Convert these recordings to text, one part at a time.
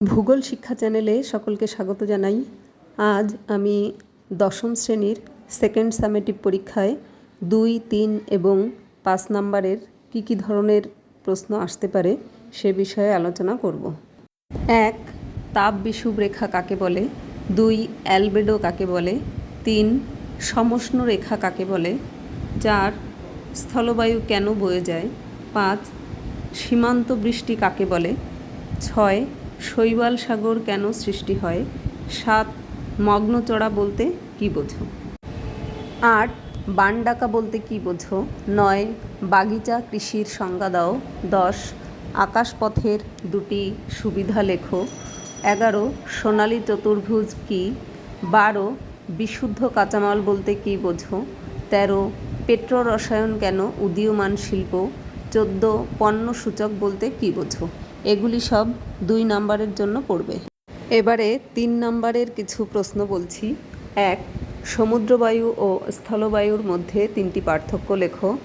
ভূগোল শিক্ষা চ্যানেলে সকলকে স্বাগত জানাই। আজ আমি দশম শ্রেণির সেকেন্ড সামেটিভ পরীক্ষায় দুই, তিন এবং পাঁচ নাম্বারের কী কী ধরনের প্রশ্ন আসতে পারে সে বিষয়ে আলোচনা করব। এক, তাপ বিষুব রেখা কাকে বলে? দুই, অ্যালবেডো কাকে বলে? তিন, সমষ্ণ রেখা কাকে বলে? চার, স্থলবায়ু কেন বয়ে যায়? পাঁচ, সীমান্ত বৃষ্টি কাকে বলে? ছয় শৈবাল সাগর কেন সৃষ্টি হয়? সাত মগ্নচড়া বলতে কী বোঝো? আট বান ডাকা বলতে কী বোঝো? নয়, বাগিচা কৃষির সংজ্ঞা দাও। দশ, আকাশপথের দুটি সুবিধা লেখো। এগারো, সোনালী চতুর্ভুজ কী? বারো, বিশুদ্ধ কাঁচামাল বলতে কী বোঝো? তেরো পেট্রো রসায়ন কেন উদীয়মান শিল্প? চোদ্দ পণ্য সূচক বলতে কী বোঝো? এগুলি সব দুই নাম্বারের জন্য পড়বে। এবারে তিন নাম্বারের কিছু প্রশ্ন বলছি। এক, সমুদ্রবায়ু ও স্থলবায়ুর মধ্যে তিনটি পার্থক্য লেখো।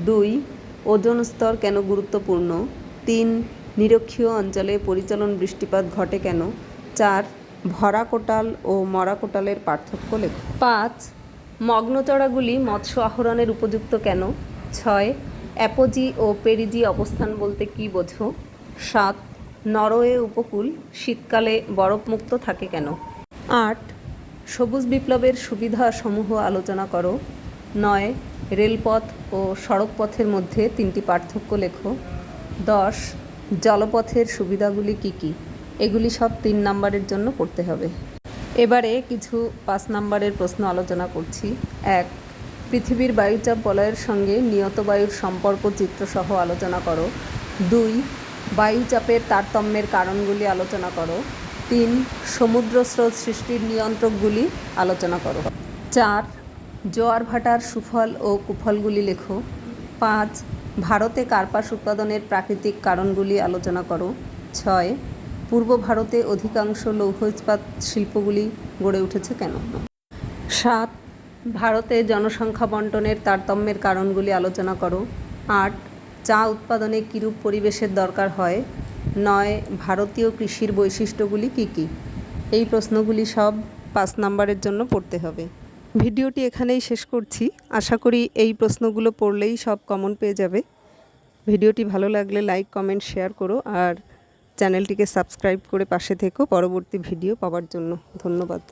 দুই, ওজন স্তর কেন গুরুত্বপূর্ণ? তিন, নিরক্ষীয় অঞ্চলে পরিচালন বৃষ্টিপাত ঘটে কেন? চার, ভরা কোটাল ও মরা কোটালের পার্থক্য লেখো। পাঁচ, মগ্নচড়াগুলি মৎস্য আহরণের উপযুক্ত কেন? ছয়, অ্যাপোজি ও পেরিজি অবস্থান বলতে কী বোঝো? সাত, নরওয়ে উপকূল শীতকালে বরফমুক্ত থাকে কেন? আট, সবুজ বিপ্লবের সুবিধাসমূহ আলোচনা করো। নয়, রেলপথ ও সড়কপথের মধ্যে তিনটি পার্থক্য লেখো। দশ, জলপথের সুবিধাগুলি কি কি? এগুলি সব তিন নাম্বারের জন্য পড়তে হবে। এবারে কিছু পাঁচ নাম্বারের প্রশ্ন আলোচনা করছি। এক, পৃথিবীর বায়ুচাপ বলয়ের সঙ্গে নিয়ত বায়ুর সম্পর্ক চিত্রসহ আলোচনা করো। দুই বায়ুচাপের তারতম্যের কারণগুলি আলোচনা করো। তিন সমুদ্র স্রোত সৃষ্টির নিয়ন্ত্রকগুলি আলোচনা করো। চার, জোয়ার ভাটার সুফল ও কুফলগুলি লেখো। পাঁচ, ভারতে কার্পাস উৎপাদনের প্রাকৃতিক কারণগুলি আলোচনা করো। ছয়, পূর্ব ভারতে অধিকাংশ লৌহ ইস্পাত শিল্পগুলি গড়ে উঠেছে কেন? সাত, ভারতে জনসংখ্যা বন্টনের তারতম্যের কারণগুলি আলোচনা করো। আট চা উৎপাদনে কীরূপ পরিবেশের দরকার হয়? নয়, ভারতীয় কৃষির বৈশিষ্ট্যগুলি কী কী? এই প্রশ্নগুলি সব পাঁচ নাম্বারের জন্য পড়তে হবে। ভিডিওটি এখানেই শেষ করছি। আশা করি এই প্রশ্নগুলো পড়লেই সব কমন পেয়ে যাবে। ভিডিওটি ভালো লাগলে লাইক কমেন্ট শেয়ার করো আর চ্যানেলটিকে সাবস্ক্রাইব করে পাশে থেকো পরবর্তী ভিডিও পাওয়ার জন্য। ধন্যবাদ।